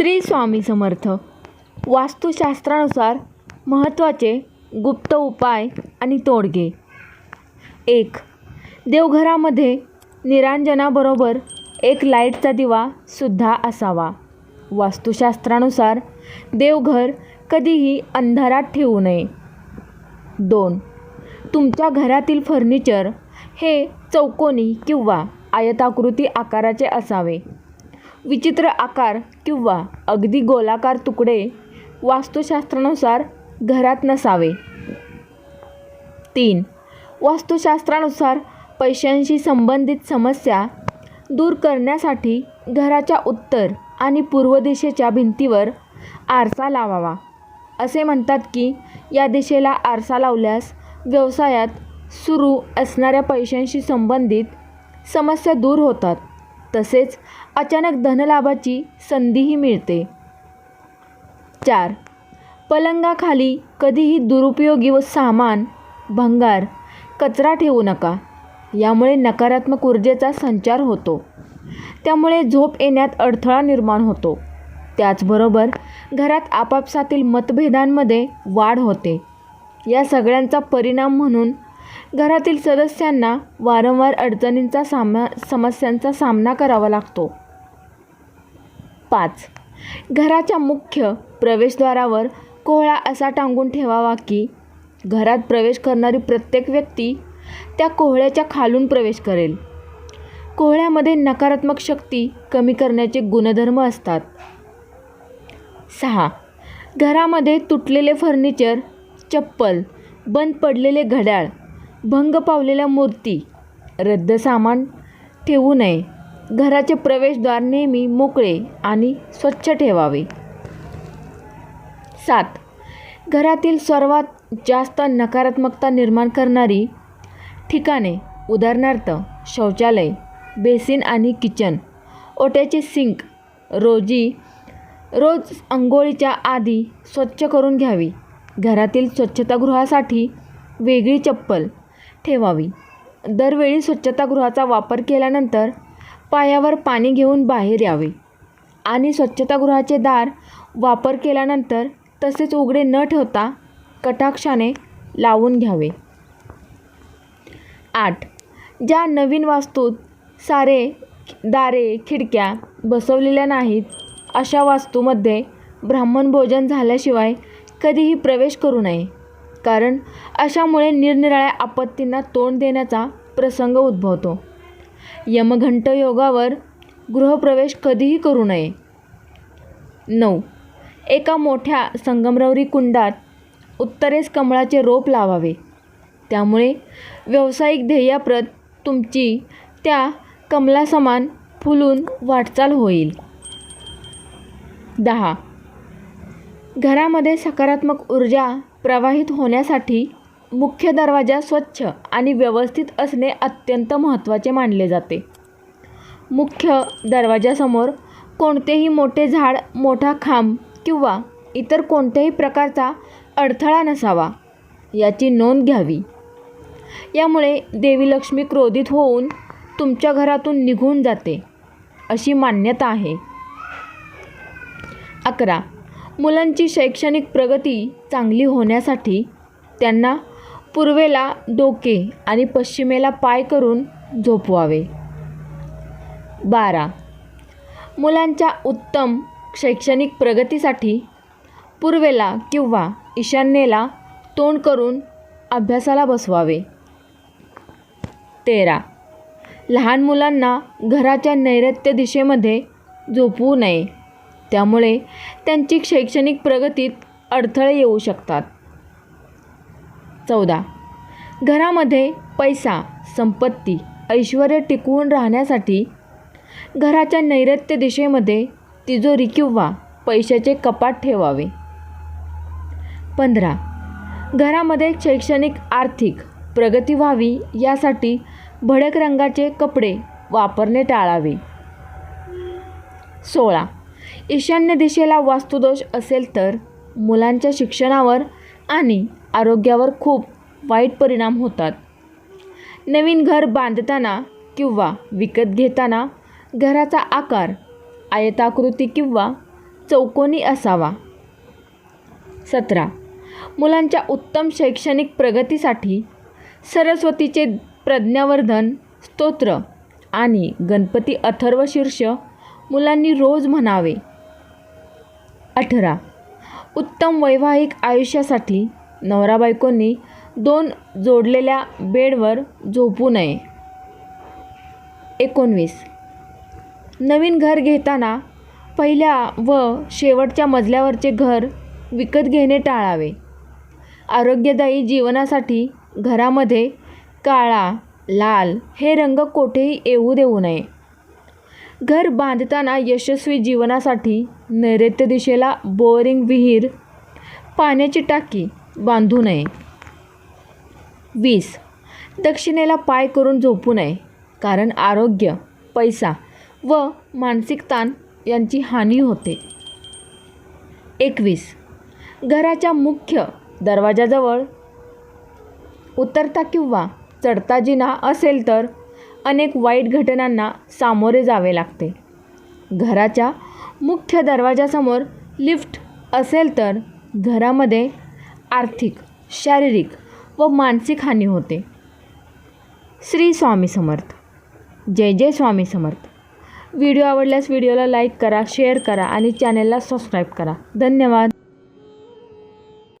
श्री स्वामी समर्थ. वास्तुशास्त्रानुसार महत्त्वाचे गुप्त उपाय आणि तोडगे. एक देवघरामध्ये निरांजनाबरोबर एक लाईटचा दिवा सुद्धा असावा. वास्तुशास्त्रानुसार देवघर कधीही अंधारात ठेवू नये. दोन तुमच्या घरातील फर्निचर हे चौकोनी किंवा आयताकृती आकाराचे असावे. विचित्र आकार किंवा अगदी गोलाकार तुकडे वास्तुशास्त्रानुसार घरात नसावे. तीन. वास्तुशास्त्रानुसार पैशांशी संबंधित समस्या दूर करण्यासाठी घराच्या उत्तर आणि पूर्व दिशेच्या भिंतीवर आरसा लावावा. असे म्हणतात की या दिशेला आरसा लावल्यास व्यवसायात सुरू असणाऱ्या पैशांशी संबंधित समस्या दूर होतात. तसेच अचानक धनलाभाची संधीही मिळते. चार. पलंगाखाली कधीही दुरुपयोगी व सामान भंगार कचरा ठेवू नका. यामुळे नकारात्मक ऊर्जेचा संचार होतो. त्यामुळे झोप येण्यात अडथळा निर्माण होतो. त्याचबरोबर घरात आपापसातील मतभेदांमध्ये वाढ होते. या सगळ्यांचा परिणाम म्हणून घरातील सदस्यांना वारंवार अडचणींचा सामा समस्यांचा सामना करावा लागतो. पाच. घराच्या मुख्य प्रवेशद्वारावर कोहळा असा टांगून ठेवावा की घरात प्रवेश करणारी प्रत्येक व्यक्ती त्या कोहळ्याच्या खालून प्रवेश करेल. कोहळ्यामध्ये नकारात्मक शक्ती कमी करण्याचे गुणधर्म असतात. सहा. घरामध्ये तुटलेले फर्निचर चप्पल बंद पडलेले घड्याळ भंग पावलेल्या मूर्ती रद्द सामान ठेवू नये. घराचे प्रवेशद्वार नेहमी मोकळे आणि स्वच्छ ठेवावे. सात. घरातील सर्वात जास्त नकारात्मकता निर्माण करणारी ठिकाणे उदाहरणार्थ शौचालय बेसिन आणि किचन ओट्याचे सिंक रोजी रोज अंघोळीच्या आधी स्वच्छ करून घ्यावी. घरातील स्वच्छतागृहासाठी वेगळी चप्पल ठेवावी. दरवेळी स्वच्छतागृहाचा वापर केल्यानंतर पायावर पाणी घेऊन बाहेर यावे. आणि स्वच्छतागृहाचे दार वापर केल्यानंतर तसेच उघडे न ठेवता कटाक्षाने लावून घ्यावे. आठ. ज्या नवीन वास्तूत सारे दारे खिडक्या बसवलेल्या नाहीत अशा वास्तूमध्ये ब्राह्मण भोजन झाल्याशिवाय कधीही प्रवेश करू नये. कारण अशामुळे निरनिराळ्या आपत्तींना तोंड देण्याचा प्रसंग उद्भवतो. यमघंट योगावर गृहप्रवेश कधीही करू नये. नऊ. एका मोठ्या संगमरवरी कुंडात उत्तरेस कमळाचे रोप लावावे. त्यामुळे व्यावसायिक ध्येयाप्रत तुमची त्या कमलासमान फुलून वाटचाल होईल. दहा. घरामध्ये सकारात्मक ऊर्जा प्रवाहित होण्यासाठी मुख्य दरवाजा स्वच्छ आणि व्यवस्थित असणे अत्यंत महत्त्वाचे मानले जाते. मुख्य दरवाजासमोर कोणतेही मोठे झाड मोठा खांब किंवा इतर कोणत्याही प्रकारचा अडथळा नसावा याची नोंद घ्यावी. यामुळे देवी लक्ष्मी क्रोधित होऊन तुमच्या घरातून निघून जाते अशी मान्यता आहे. अकरा. मुलांची शैक्षणिक प्रगती चांगली होण्यासाठी त्यांना पूर्वेला डोके आणि पश्चिमेला पाय करून झोपवावे. बारा. मुलांच्या उत्तम शैक्षणिक प्रगतीसाठी पूर्वेला किंवा ईशान्येला तोंड करून अभ्यासाला बसवावे. तेरा. लहान मुलांना घराच्या नैऋत्य दिशेमध्ये झोपवू नये. त्यामुळे त्यांची शैक्षणिक प्रगतीत अडथळे येऊ शकतात. चौदा. घरामध्ये पैसा संपत्ती ऐश्वर टिकवून राहण्यासाठी घराच्या नैऋत्य दिशेमध्ये तिजोरी किंवा पैशाचे कपाट ठेवावे. पंधरा. घरामध्ये शैक्षणिक आर्थिक प्रगती व्हावी यासाठी भडक रंगाचे कपडे वापरणे टाळावे. सोळा. ईशान्य दिशेला वास्तुदोष असेल तर मुलांच्या शिक्षणावर आणि आरोग्यावर खूप वाईट परिणाम होतात. नवीन घर बांधताना किंवा विकत घेताना घराचा आकार आयताकृती किंवा चौकोनी असावा. सतरा. मुलांच्या उत्तम शैक्षणिक प्रगतीसाठी सरस्वतीचे प्रज्ञावर्धन स्तोत्र आणि गणपती अथर्वशीर्ष मुलांनी रोज म्हणावे. अठरा. उत्तम वैवाहिक आयुष्यासाठी नवरा बायकोंनी दोन जोडलेल्या बेडवर झोपू नये. एकोणवीस. नवीन घर घेताना पहिल्या व शेवटच्या मजल्यावरचे घर विकत घेणे टाळावे. आरोग्यदायी जीवनासाठी घरामध्ये काळा लाल हे रंग कोठेही येऊ देऊ नये. घर बांधताना यशस्वी जीवनासाठी नैऋत्य दिशेला बोअरिंग विहीर पाण्याची टाकी बांधू नये. वीस. दक्षिणेला पाय करून झोपू नये कारण आरोग्य पैसा व मानसिक ताण यांची हानी होते. एकवीस. घराच्या मुख्य दरवाजाजवळ उतरता किंवा चढता जिना असेल तर अनेक वाईट घटनांना सामोरे जावे लागते. घराच्या मुख्य दरवाजासमोर लिफ्ट असेल तर घरामध्ये आर्थिक शारीरिक व मानसिक हानी होते. श्री स्वामी समर्थ. जय जय स्वामी समर्थ. व्हिडिओ आवडल्यास व्हिडिओला लाईक करा शेअर करा आणि चॅनलला सबस्क्राईब करा. धन्यवाद.